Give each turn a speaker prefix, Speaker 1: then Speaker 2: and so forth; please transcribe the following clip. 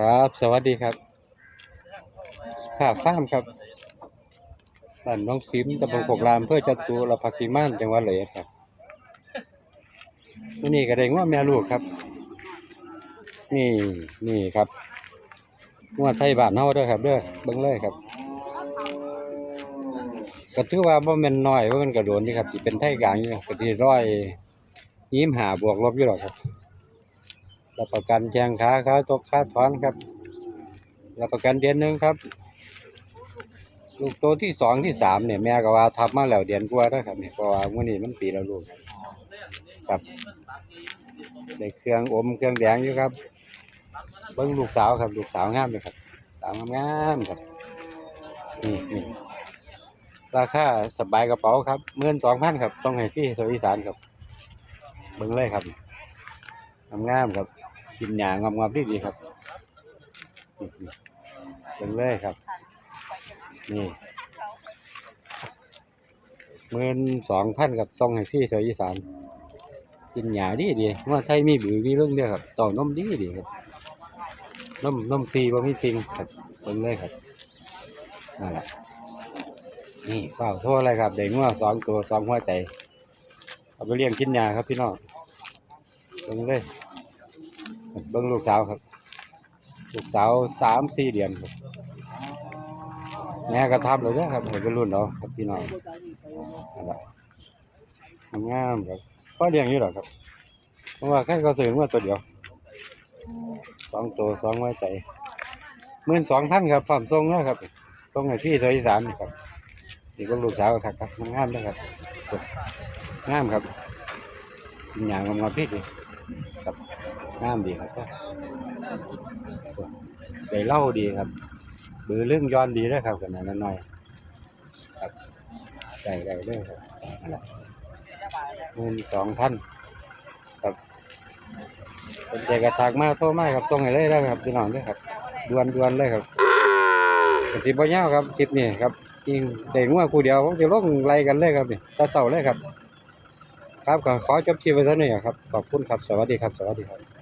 Speaker 1: ครับ สวัสดีครับข้าวฟ้ามครับบ้านน้องซิมตำบลโขกรามเพื่อจัตุรพักติมานจังหวัดเลยครับนี้ก็ได้ง้อแม่ลูกครับ นี่นี่ครับง้อไทยบ้านเฮาเด้อครับเด้อเบิ่งเลยครับก็ถือว่าบ่แม่นน้อยว่ามันก็โดนนี่ครับสิเป็นไทยกลางอยู่ก็สิร้อยยิ้มหาบวกลบอยู่หรอกครับ รับประกันแจงขาขาตกขาถอนครับ รับประกันเดือนหนึ่งครับ ลูกโตที่สองที่สามเนี่ยแม่ก็ว่าทับมาแล้วเดือนกว่าแล้วครับเนี่ยเพราะว่ามื่อนี้มันปีแล้วลูกครับได้เครื่องอมเครื่องแดงอยู่ครับเบิ้งลูกสาวครับ ลูกสาวงามเลยครับสาวงามครับนี่นี่ราคาสบายกระเป๋าครับเมื่อนสองพันครับ ต้องให้ฟรีสวิสานครับเบิ้งเลยครับงามๆครับ กินหยางงอมๆที่ดีครับเป็นเลยครับ นี่หมื่นสองพันกับซองให้ซี่เสยอีสานกินหยาดีดีว่าไทยมีบือมีเรื่องเดียวครับต่อนมดีดีครับนมนมซีบ่มีจริงครับเป็นเลยครับนั่นแหละนี่เฝ้าโทษอะไรครับเด็กงัวสองตัวสองหัวใจเอาไปเลี้ยงกินหยาครับพี่น้องเป็นเลย เบิ้งลูกสาวครับ ลูกสาวสามสี่เดือนครับแม่ก็ทำเลยนะครับให้เป็นรุ่นเนาะครับพี่น้องนั่นแหละงามครับก็เลี้ยงอยู่หรอครับ เพราะว่าแค่ก็ซื้อมาตัวเดียวสองตัวสองไว้ใจหมื่นสองพันครับความทรงนะครับทรงให้พี่ตัวอีสานครับนี่ก็ลูกสาวครับครับงามเลยครับงามครับกินอย่างงามๆพี่ดีครับ งามดีครับได้เล่าดีครับบือเรื่องย้อนดีด้วครับกันนั้นหน่อยครับได้ได้เรื่องครับนั่นแหละเงินสองพันครับเป็นใจกระทากมากโทษมากครับตรงไหนเลยได้ครับพี่น้องด้วยครับดวนดวนเลยครับสิบบ่ยาวครับคลิปนี้ครับจริงเด็กว่าคู่เดียวผมจะลงไล่กันเลยครับนี่ตาเต่าเลยครับ ครับขอจบคลิปไว้เท่านี้ครับขอบคุณครับสวัสดีครับสวัสดีครับ